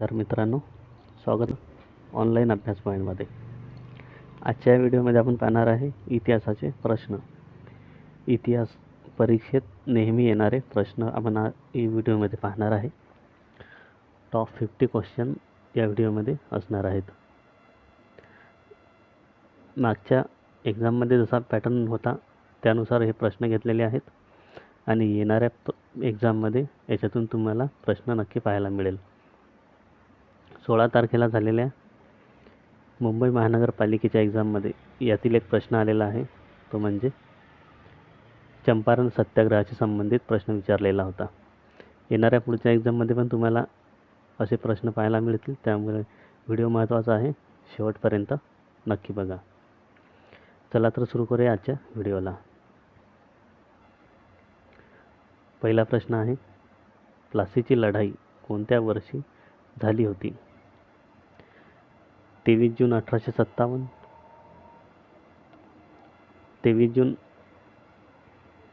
तर मित्रांनो स्वागत ऑनलाईन अभ्यास पॉईंटमध्ये आजच्या व्हिडिओमध्ये आपण पाहणार आहे इतिहासाचे प्रश्न. इतिहास परीक्षेत नेहमी येणारे प्रश्न आपण आ ही व्हिडिओमध्ये पाहणार आहे. टॉप फिफ्टी क्वेश्चन या व्हिडिओमध्ये असणार आहेत. मागच्या एक्झाममध्ये जसा पॅटर्न होता त्यानुसार हे प्रश्न घेतलेले आहेत. आणि येणाऱ्या एक्झाममध्ये याच्यातून तुम्हाला प्रश्न नक्की पाहायला मिळेल. सोळा तारखेला झालेल्या मुंबई महानगरपालिकेच्या एक्झाममध्ये यातील एक प्रश्न आलेला आहे. तो म्हणजे चंपारण सत्याग्रहाशी संबंधित प्रश्न विचारलेला होता. येणाऱ्या पुढच्या एक्झाममध्ये पण तुम्हाला असे प्रश्न पाहायला मिळतील. त्यामुळे व्हिडिओ महत्त्वाचा आहे. शेवटपर्यंत नक्की बघा. चला तर सुरू करूया आजच्या व्हिडिओला. पहिला प्रश्न आहे प्लासीची लढाई कोणत्या वर्षी झाली होती? तेवीस जून अठराशे सत्तावन्न. तेवीस जून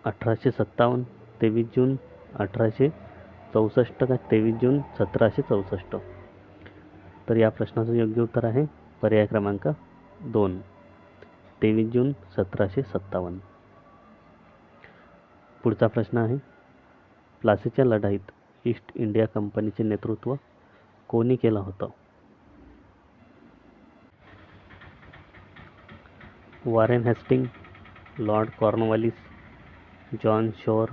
अठराशे सत्तावन्न. तेवीस जून अठराशे चौसष्ट का तेवीस जून सतराशे चौसष्ट. तर या प्रश्नाचं योग्य उत्तर आहे पर्याय क्रमांक दोन. तेवीस जून सतराशे सत्तावन्न. पुढचा प्रश्न आहे प्लासीच्या लढाईत ईस्ट इंडिया कंपनीचे नेतृत्व कोणी केलं होतं? Warren Hastings, Lord Cornwallis, John Shore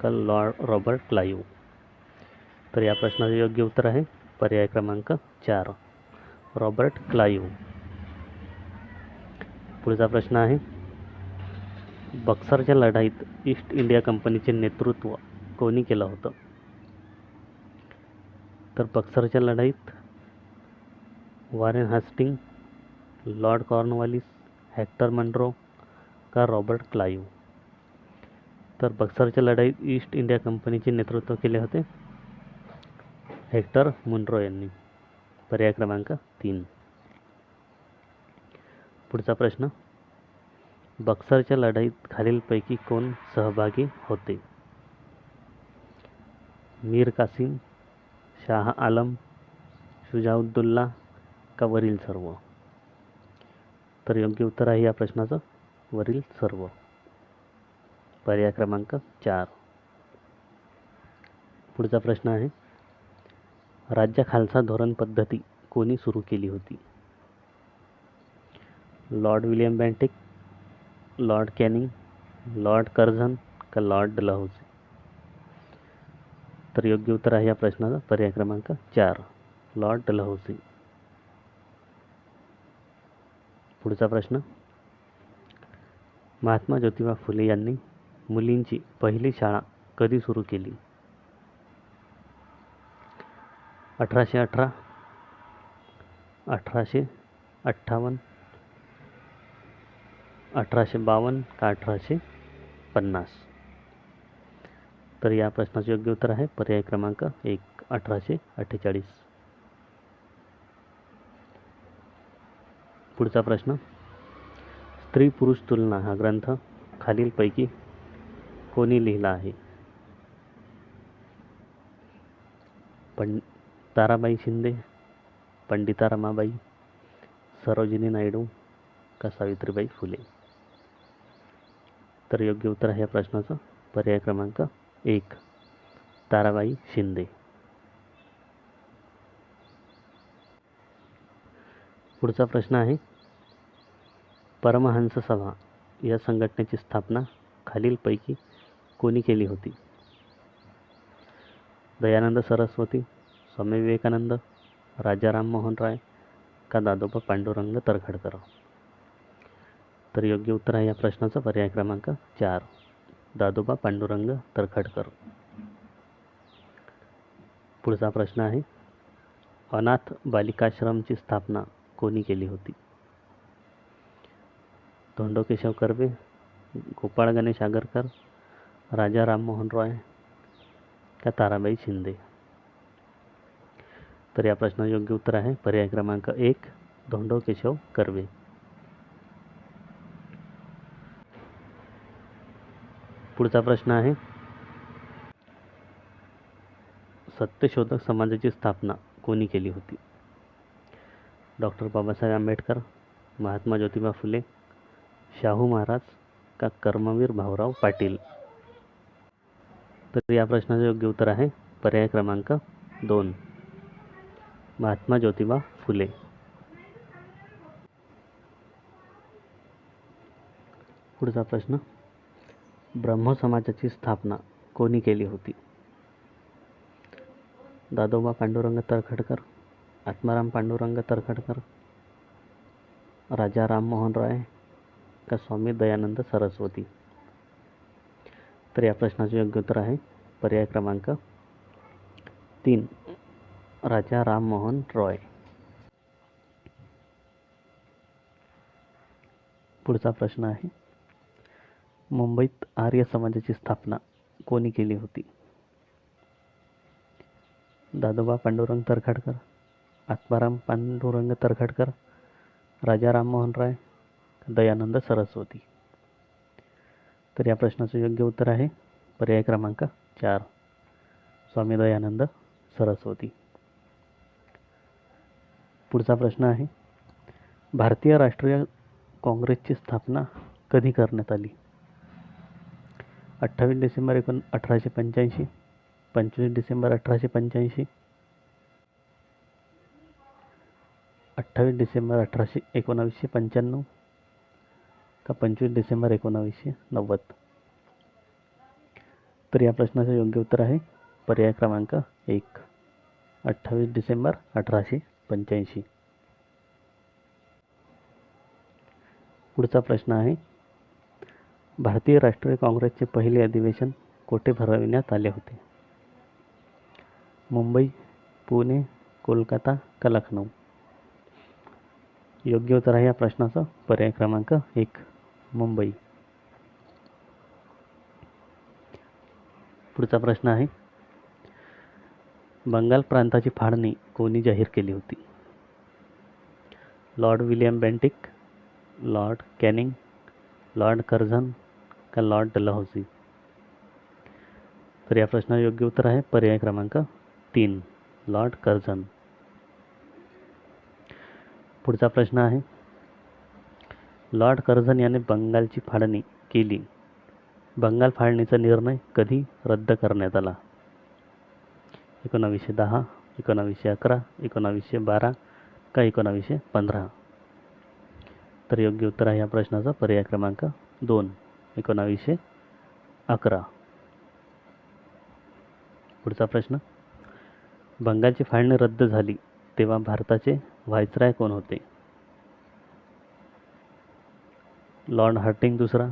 का लॉर्ड रॉबर्ट क्लाइव तर या प्रश्नाचं योग्य उत्तर आहे पर्याय क्रमांक चार, रॉबर्ट क्लाइव्ह पुढचा प्रश्न आहे बक्सरच्या लढाईत ईस्ट इंडिया कंपनीचे नेतृत्व कोणी केलं होतं? तर बक्सरच्या लढाईत Warren Hasting, Lord Cornwallis Hector Munro का रॉबर्ट क्लाइव्ह तर बक्सरच्या लढाईत ईस्ट इंडिया कंपनीचे नेतृत्व केले होते हेक्टर मुनरो यांनी. पर्याय क्रमांक तीन. पुढचा प्रश्न बक्सरच्या लढाईत खालीलपैकी कोण सहभागी होते? मीर कासिम शाह आलम शुजाउद्दुल्ला का वरील सर्व? तर योग्य उत्तर आहे या प्रश्नाचं. वरील सर्व. पर्याय क्रमांक चार. पुढचा प्रश्न आहे. राज्य खालसा धोरण पद्धती कोणी सुरू केली होती? Lord William Bentinck Lord Canning Lord Curzon का लॉर्ड डलहौसी तर योग्य उत्तर आहे या प्रश्नाचा. पर्याय क्रमांक चार. लॉर्ड डलहौसी पुढचा प्रश्न. महात्मा ज्योतिबा फुले यांनी मुलींची पहिली शाळा कधी सुरू केली? अठराशे अठरा अठराशे अठ्ठावन्न अठराशे बावन्न का अठराशे पन्नास? तर या प्रश्नाचे योग्य उत्तर आहे. पर्याय क्रमांक एक अठराशे अठ्ठेचाळीस. पुढचा प्रश्न. स्त्री पुरुष तुलना हा ग्रंथ खालीलपैकी कोणी लिहिला आहे? पण ताराबाई शिंदे पंडिता रमाबाई सरोजिनी नायडू का सावित्रीबाई फुले? तर योग्य उत्तर आहे या प्रश्नाचं. पर्याय क्रमांक एक ताराबाई शिंदे. पुढचा प्रश्न आहे परमहंस सभा या संघटनेची स्थापना खालीलपैकी कोणी केली होती? दयानंद सरस्वती स्वामी विवेकानंद राजा राममोहन राय का दादोबा पांडुरंग तरखडकर? तर योग्य उत्तर आहे या प्रश्नाचा. पर्याय क्रमांक चार दादोबा पांडुरंग तरखडकर. पुढचा प्रश्न आहे अनाथ बालिकाश्रमची स्थापना कोणी केली होती? धोंडो केशव कर्वे गोपाळ गणेश आगरकर राजा राममोहन रॉय का ताराबाई शिंदे? तर या प्रश्नाचं योग्य उत्तर आहे पर्याय क्रमांक एक धोंडो केशव कर्वे. पुढचा प्रश्न आहे सत्यशोधक समाजाची स्थापना कोणी केली होती? डॉक्टर बाबासाहेब आंबेडकर महात्मा ज्योतिबा फुले शाहू महाराज का कर्मवीर भाऊराव पाटील? तर या प्रश्नाचं योग्य उत्तर आहे पर्याय क्रमांक दोन. महात्मा ज्योतिबा फुले. पुढचा प्रश्न. ब्रह्म समाजाची स्थापना कोणी केली होती? दादोबा पांडुरंग तरखडकर आत्माराम पांडुरंग तरखडकर राजा राममोहन राय का स्वामी दयानंद सरस्वती? तर या प्रश्नाचे योग्य उत्तर आहे पर्याय क्रमांक तीन राजा राममोहन रॉय. पुढचा प्रश्न आहे मुंबईत आर्य समाजाची स्थापना कोणी केली होती? दादोबा पांडुरंग तरखडकर आत्माराम पांडुरंग तरखडकर राजा राममोहन राय दयानंद सरस्वती. तर या प्रश्नाचं योग्य उत्तर आहे पर्याय क्रमांक चार स्वामी दयानंद सरस्वती. पुढचा प्रश्न आहे भारतीय राष्ट्रीय काँग्रेसची स्थापना कधी करण्यात आली? अठ्ठावीस डिसेंबर एकोण अठराशे पंच्याऐंशी पंचवीस डिसेंबर अठराशे पंच्याऐंशी अठ्ठावीस डिसेंबर अठराशे एकोणावीसशे पंच्याण्णव का पंचवीस डिसेंबर एकोणावीसशे नव्वद? तर या प्रश्नाचं योग्य उत्तर आहे पर्याय क्रमांक एक. अठ्ठावीस डिसेंबर अठराशे पंच्याऐंशी. पुढचा प्रश्न आहे भारतीय राष्ट्रीय काँग्रेसचे पहिले अधिवेशन कोठे भरविण्यात आले होते? मुंबई पुणे कोलकाता का लखनौ? योग्य उत्तर आहे या प्रश्नाचं. पर्याय क्रमांक एक मुंबई. पुढचा प्रश्न आहे बंगाल प्रांताची फाळणी कोणी जाहीर केली होती? Lord William Bentinck Lord Canning Lord Curzon का लॉर्ड डलहौसी तर या प्रश्नाचं योग्य उत्तर आहे पर्याय क्रमांक तीन लॉर्ड कर्झन. पुढचा प्रश्न आहे. लॉर्ड कर्झन याने बंगालची फाळणी केली. बंगाल फाळणीचा निर्णय कधी रद्द करण्यात आला? एकोणावीसशे दहा एकोणावीसशे अकरा एकोणावीसशे बारा का एकोणावीसशे पंधरा? तर योग्य उत्तर आहे या प्रश्नाचा पर्याय क्रमांक दोन एकोणावीसशे अकरा. पुढचा प्रश्न. बंगालची फाळणी रद्द झाली. तेव्हा भारताचे व्हायसराय कोण होते? लॉर्ड हार्डिंग दुसरा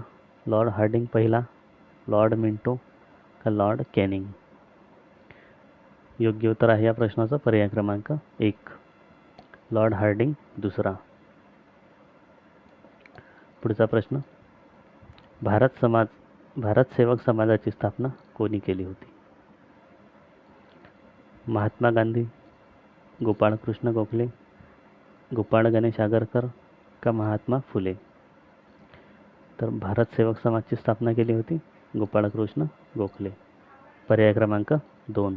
लॉर्ड हार्डिंग पहिला लॉर्ड मिंटो का लॉर्ड कॅनिंग? योग्य उत्तर आहे या प्रश्नाचा पर्याय क्रमांक एक. लॉर्ड हार्डिंग दुसरा. पुढचा प्रश्न. भारत समाज भारत सेवक समाजाची स्थापना कोणी केली होती? महात्मा गांधी गोपाळकृष्ण गोखले गोपाळ गणेश आगरकर का महात्मा फुले? तर भारत सेवक समाजची स्थापना केली होती गोपाळकृष्ण गोखले. पर्याय क्रमांक दोन.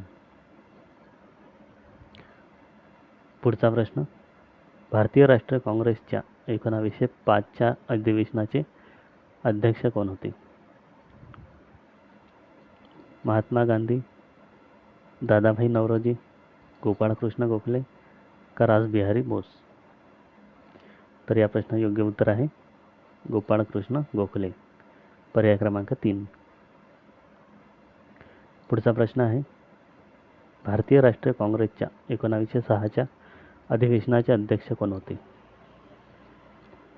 पुढचा प्रश्न. भारतीय राष्ट्रीय काँग्रेसच्या एकोणावीसशे पाचच्या अधिवेशनाचे अध्यक्ष कोण होते? महात्मा गांधी दादाभाई नवरोजी गोपाळकृष्ण गोखले का रासबिहारी बोस. तर या प्रश्न योग्य उत्तर आहे गोपाळकृष्ण गोखले. पर्याय क्रमांक तीन. पुढचा प्रश्न आहे भारतीय राष्ट्रीय काँग्रेसच्या एकोणावीसशे सहाच्या अधिवेशनाचे अध्यक्ष कोण होते?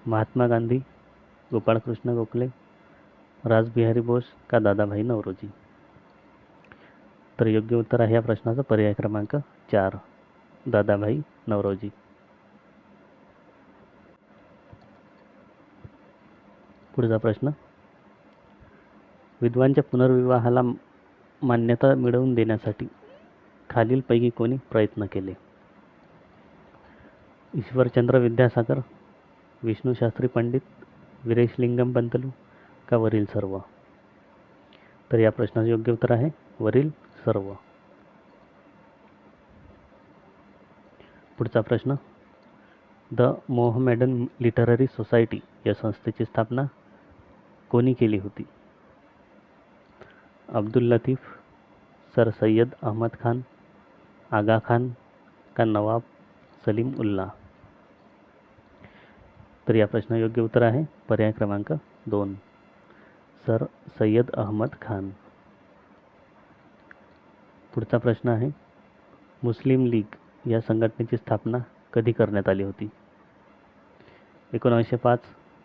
महात्मा गांधी गोपाळकृष्ण गोखले राजबिहारी बोस का दादाभाई नवरोजी? तर योग्य उत्तर आहे या प्रश्नाचा पर्याय क्रमांक चार दादाभाई नवरोजी. पुढचा प्रश्न. विद्वांच्या पुनर्विवाहाला मान्यता मिळवून देण्यासाठी खालीलपैकी कोणी प्रयत्न केले? ईश्वरचंद्र विद्यासागर विष्णूशास्त्री पंडित वीरेशलिंगम पंतलू का वरील सर्व? तर या प्रश्नाचे योग्य उत्तर आहे वरील सर्व. पुढचा प्रश्न. द मोहमेडन लिटररी सोसायटी या संस्थेची स्थापना कोणी केली होती? अब्दुल लतीफ सर सय्यद अहमद खान आगा खान का नवाब सलीम उल्ला तर या प्रश्न योग्य उत्तर आहे. पर्याय क्रमांक दोन. सर सय्यद अहमद खान. पुढचा प्रश्न आहे. मुस्लिम लीग या संघटनेची स्थापना कधी करण्यात आली होती? एकोणावीसशे पाच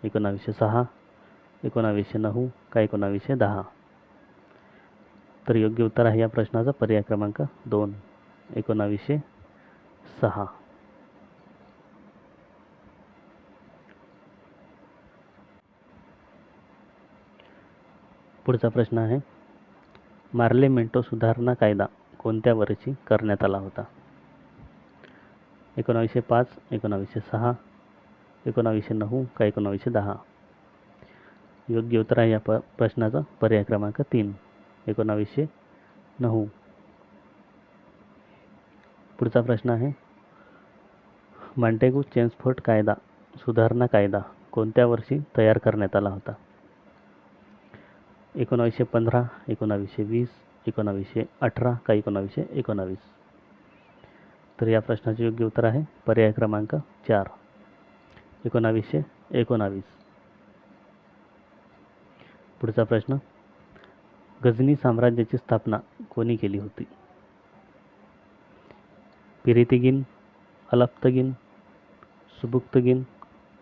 एकोणावीसशे सहा एकोणावीसशे नऊ का एकोणावीसशे दहा? तर योग्य उत्तर आहे या प्रश्नाचा पर्याय क्रमांक दोन एकोणावीसशे सहा. पुढचा प्रश्न आहे मार्लेमेंटो सुधारणा कायदा कोणत्या वर्षी करण्यात आला होता? एकोणावीसशे पाच एकोणावीसशे सहा एकोणावीसशे नऊ का एकोणावीसशे दहा? योग्य उत्तर आहे या प प्रश्नाचा पर्याय क्रमांक तीन एकोणावीसशे नऊ. पुढचा प्रश्न आहे मॉन्टेगू चेन्सफोर्ट कायदा सुधारणा कायदा कोणत्या वर्षी तयार करण्यात आला होता? एकोणावीसशे पंधरा एकोणावीसशे वीस एकोणावीसशे अठरा का एकोणावीसशे एकोणावीस? तर या प्रश्नाचे योग्य उत्तर आहे पर्याय क्रमांक चार. एकोणावीसशे एकोणावीस. पुढचा प्रश्न. गझनी साम्राज्याची स्थापना कोणी केली होती? पिरितिगिन अलप्तगिन सुबुक्तगिन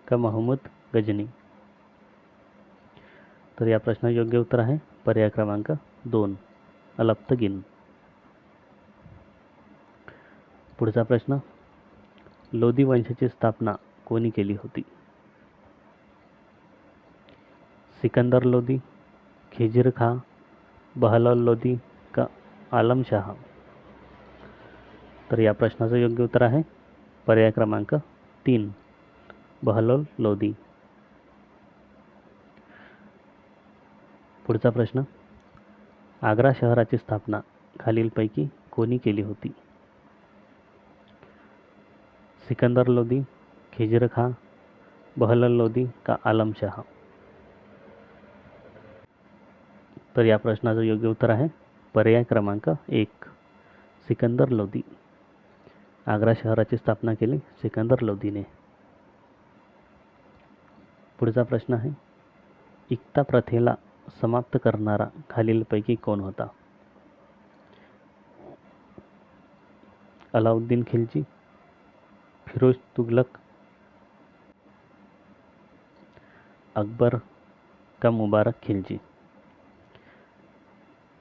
का महमूद गजनी? तर या प्रश्नाचे योग्य उत्तर आहे पर्याय क्रमांक दोन अलप्तगिन. पुढचा प्रश्न. लोधी वंशाची स्थापना कोणी केली होती? सिकंदर लोधी खिजीर खा बहलाल लोधी का आलमशाह तर या प्रश्नाचं योग्य उत्तर आहे पर्याय क्रमांक तीन बहलोल लोधी. पुढचा प्रश्न. आग्रा शहराची स्थापना खालीलपैकी कोणी केली होती? सिकंदर लोधी खिजर खां बहलल लोधी का आलमशाह तर या प्रश्नाचं योग्य उत्तर आहे पर्याय क्रमांक एक सिकंदर लोधी आग्रा शहराची स्थापना केली सिकंदर लोधीने पुढचा प्रश्न आहे इक्ता प्रथेला समाप्त करणारा खालीलपैकी कोण होता? अलाउद्दीन खिलजी फिरोज तुगलक अकबर का मुबारक खिलजी?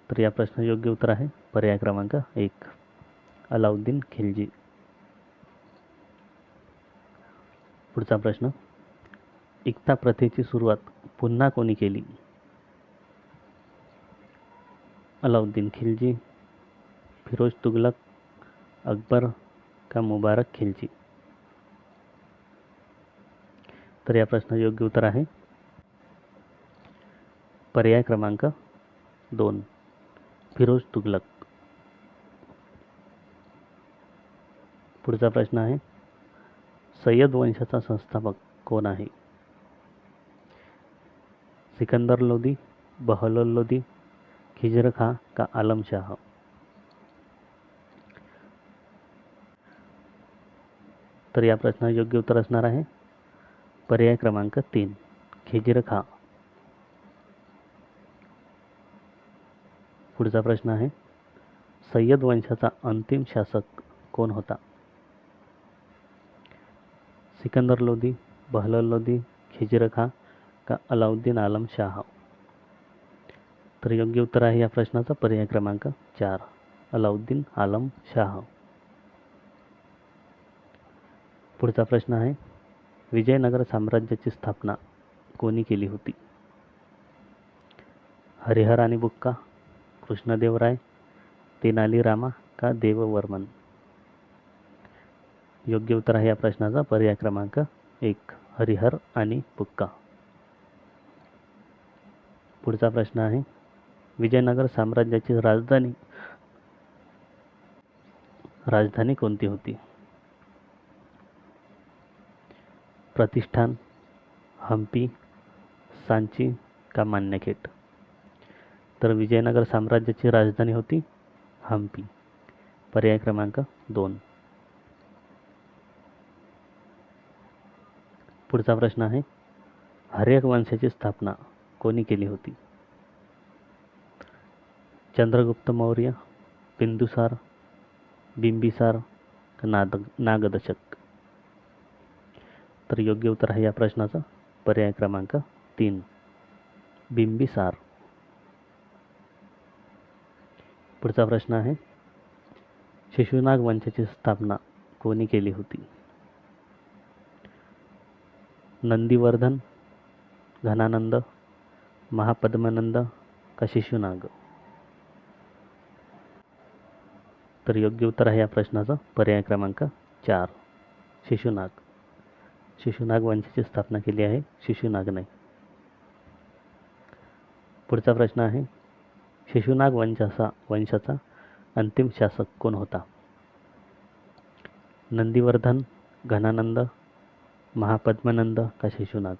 तर या प्रश्न योग्य उत्तर आहे पर्याय क्रमांक एक अलाउद्दीन खिलजी. पुढचा प्रश्न एकता प्रथेची सुरुवात पुन्हा कोणी केली? अलाउद्दीन खिलजी फिरोज तुगलक अकबर का मुबारक खिलजी? तर या प्रश्नाचे योग्य उत्तर आहे. पर्याय क्रमांक दोन. फिरोज तुगलक. पुढचा प्रश्न आहे सय्यद वंशाचा संस्थापक कोण आहे? सिकंदर लोधी बहलोल लोधी खिजर खां का आलमशाह तर या प्रश्नाचे योग्य उत्तर असणार आहे पर्याय क्रमांक तीन खिजिर पुढचा प्रश्न आहे सय्यद वंशाचा अंतिम शासक कोण होता? सिकंदर लोधी बहलोल लोधी खिजिरखा का अलाउद्दीन आलम शाह? तर योग्य उत्तर आहे या प्रश्नाचा पर्याय क्रमांक चार अलाउद्दीन आलम शाह. पुढचा प्रश्न आहे विजयनगर साम्राज्याची स्थापना कोणी केली होती? हरिहर आणि बुक्का कृष्णदेवराय तेनाली रामा का देववर्मन? योग्य उत्तर आहे या प्रश्नाचा. पर्याय क्रमांक एक हरिहर आणि बुक्का. पुढचा प्रश्न आहे विजयनगर साम्राज्याची राजधानी राजधानी कोणती होती? प्रतिष्ठान हम्पी सांची का मान्यखेट तर विजयनगर साम्राज्याची राजधानी होती हम्पी. पर्याय क्रमांक दोन. पुढचा प्रश्न आहे हर्यक वंशाची स्थापना कोणी केली होती? चंद्रगुप्त मौर्य बिंदुसार बिंबिसार नाद नागदशक? तर योग्य उत्तर आहे या प्रश्नाचं. पर्याय क्रमांक तीन. बिंबिसार. पुढचा प्रश्न आहे. शिशुनाग वंशाची स्थापना कोणी केली होती? नंदीवर्धन घनानंद महापद्मनंद का शिशुनाग? तर योग्य उत्तर आहे या प्रश्नाचं. पर्याय क्रमांक चार. शिशुनाग. शिशुनाग वंशाची स्थापना केली आहे. शिशुनागने पुढचा प्रश्न आहे शिशुनाग वंशाचा वंशाचा अंतिम शासक कोण होता? नंदीवर्धन घनानंद महापद्मनंद का शिशुनाग?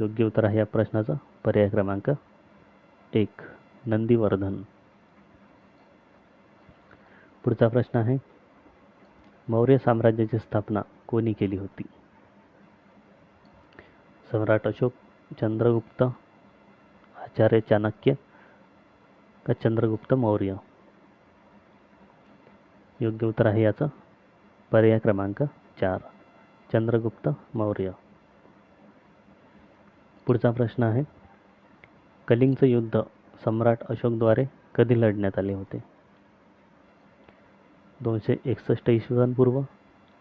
योग्य उत्तर आहे या प्रश्नाचं. पर्याय क्रमांक एक नंदीवर्धन. पुढचा प्रश्न आहे मौर्य साम्राज्याची स्थापना कोणी केली होती? सम्राट अशोक चंद्रगुप्त आचार्य चाणक्य का चंद्रगुप्त मौर्य? योग्य उत्तर आहे याचं. पर्याय क्रमांक चार चंद्रगुप्त मौर्य. पुढचा प्रश्न आहे कलिंगचं युद्ध सम्राट अशोकद्वारे कधी लढण्यात आले होते? दोनशे एकसष्ट इसवीपूर्व पूर्व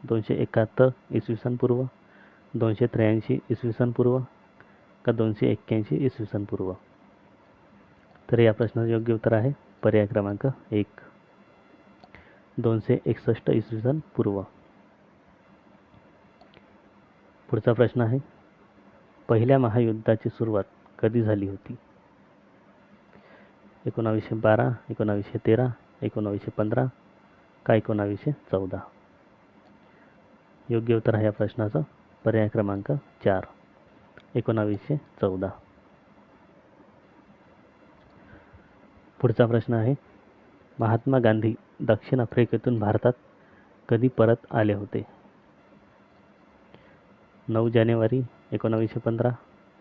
दोनशे एकाहत्तर इसवी सन पूर्व दोनशे त्र्याऐंशी इसवी पूर्व का दोनशे एक्क्याऐंशी इसवी सन पूर्व? तर या प्रश्नाचं योग्य उत्तर आहे पर्याय क्रमांक एक. दोनशे एकसष्ट इसवी पूर्व. पुढचा प्रश्न आहे पहिल्या महायुद्धाची सुरुवात कधी झाली होती? एकोणावीसशे बारा एकोणावीसशे तेरा एकोणावीसशे पंधरा का एकोणावीसशे चौदा? योग्य उत्तर आहे या प्रश्नाचं. पर्याय क्रमांक चार. एकोणावीसशे चौदा. पुढचा प्रश्न आहे महात्मा गांधी दक्षिण आफ्रिकेतून भारतात कधी परत आले होते? नऊ जानेवारी एकोणावीसशे पंधरा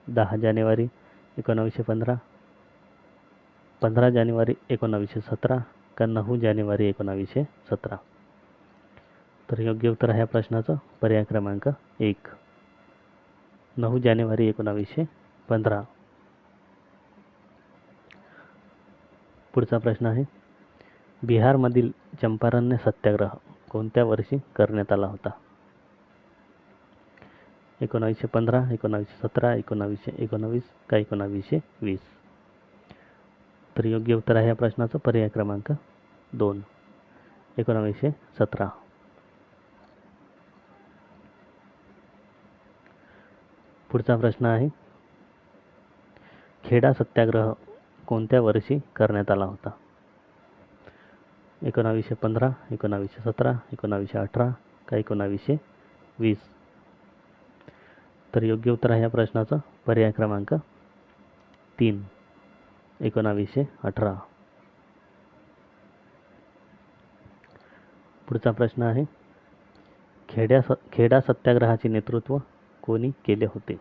दहा जानेवारी एकोणावीसशे पंधरा पंधरा जानेवारी एकोणावीसशे सतरा का नऊ जानेवारी एकोणावीसशे सतरा? तर योग्य उत्तर आहे या प्रश्नाचं. पर्याय क्रमांक एक. नऊ जानेवारी एकोणावीसशे पंधरा. पुढचा प्रश्न आहे. बिहारमधील चंपारण्य सत्याग्रह कोणत्या वर्षी करण्यात आला होता? एकोणावीसशे पंधरा एकोणावीसशे सतरा एकोणावीसशे एकोणावीस का एकोणावीसशे वीस? तर योग्य उत्तर आहे या प्रश्नाचं. पर्याय क्रमांक दोन. एकोणावीसशे सतरा. पुढचा प्रश्न आहे. खेडा सत्याग्रह कोणत्या वर्षी करण्यात आला होता? एकोणावीसशे पंधरा एकोणावीसशे सतरा एकोणावीसशे अठरा का एकोणावीसशे वीस? तर योग्य उत्तर आहे या प्रश्नाचं. पर्याय क्रमांक तीन एकोणावीसशे अठरा. पुढचा प्रश्न आहे. खेड्या स खेडा सत्याग्रहाचे नेतृत्व कोणी केले होते?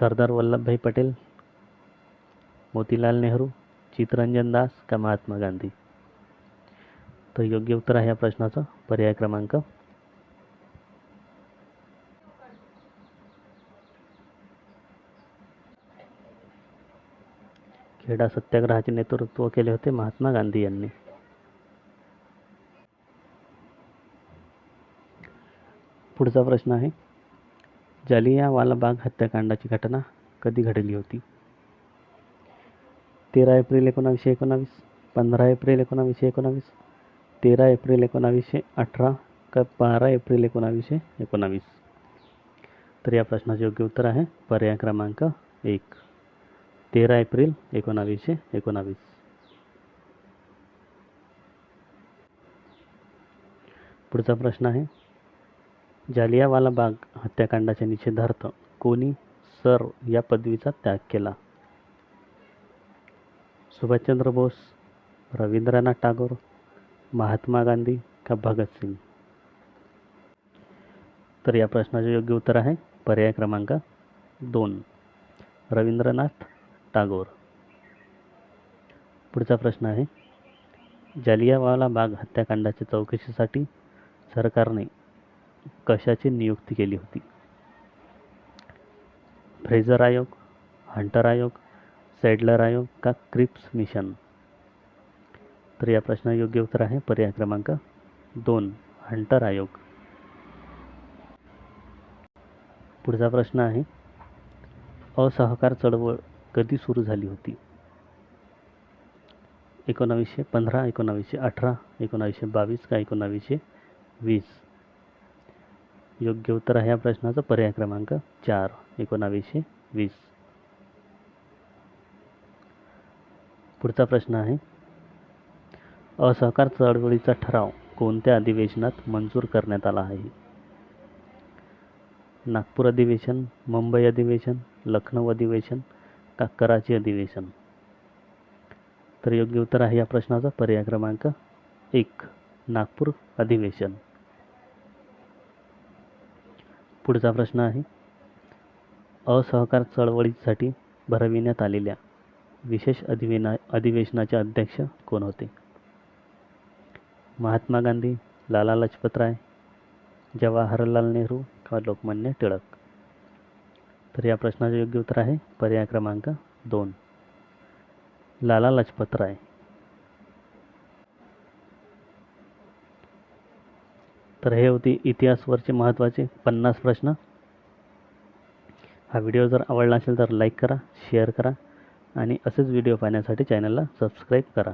सरदार वल्लभभाई पटेल मोतीलाल नेहरू चितरंजन दास का महात्मा गांधी? तर योग्य उत्तर आहे या प्रश्नाचं. पर्याय क्रमांक? खेडा सत्याग्रहाचे नेतृत्व केले होते महात्मा गांधी यांनी. पुढचा प्रश्न आहे. जालियावाला बाग हत्याकांडाची घटना कधी घडली होती? तेरा एप्रिल एकोणावीसशे एकोणावीस पंधरा एप्रिल एकोणावीसशे एकोणावीस तेरा एप्रिल एकोणावीसशे अठरा का बारा एप्रिल एकोणावीसशे एकोणावीस? तर या प्रश्नाचे योग्य उत्तर आहे पर्याय क्रमांक एक. तेरा एप्रिल एकोणावीसशे एकोणावीस. पुढचा प्रश्न आहे जालियावाला बाग हत्याकांडाच्या निषेधार्थ कोणी सर या पदवीचा त्याग केला? सुभाषचंद्र बोस रवींद्रनाथ टागोर महात्मा गांधी का भगतसिंग तर या प्रश्नाचे योग्य उत्तर आहे पर्याय क्रमांक दोन रवींद्रनाथ टागोर. पुढचा प्रश्न आहे जालियावाला बाग हत्याकांडाच्या चौकशीसाठी सरकारने कशाची नियुक्ती केली होती? फ्रेझर आयोग हंटर आयोग सॅडलर आयोग का क्रिप्स मिशन? तर या प्रश्न योग्य उत्तर आहे पर्याय क्रमांक दोन हंटर आयोग. पुढचा प्रश्न आहे असहकार चळवळ कधी सुरू झाली होती? एकोणावीसशे पंधरा एकोणावीसशे अठरा एकोणावीसशे बावीस का एकोणावीसशे वीस? योग्य उत्तर आहे या प्रश्नाचा. पर्याय क्रमांक चार एकोणावीसशे वीस. पुढचा प्रश्न आहे. असहकार चळवळीचा ठराव कोणत्या अधिवेशनात मंजूर करण्यात आला आहे? नागपूर अधिवेशन मुंबई अधिवेशन लखनौ अधिवेशन का कराची अधिवेशन? तर योग्य उत्तर आहे या प्रश्नाचा. पर्याय क्रमांक एक नागपूर अधिवेशन. पुढचा प्रश्न आहे. असहकार चळवळीसाठी भरविण्यात आलेल्या विशेष अधिवेना अधिवेशनाचे अध्यक्ष कोण होते? महात्मा गांधी लाला लजपतराय जवाहरलाल नेहरू किंवा लोकमान्य टिळक? तर या प्रश्नाचे योग्य उत्तर आहे पर्याय क्रमांक दोन. लाला लजपतराय. तर हे होते इतिहासवरचे महत्त्वाचे पन्नास प्रश्न. हा व्हिडिओ जर आवडला असेल तर लाईक करा शेअर करा आणि असेच व्हिडिओ पाहण्यासाठी चॅनलला सबस्क्राईब करा.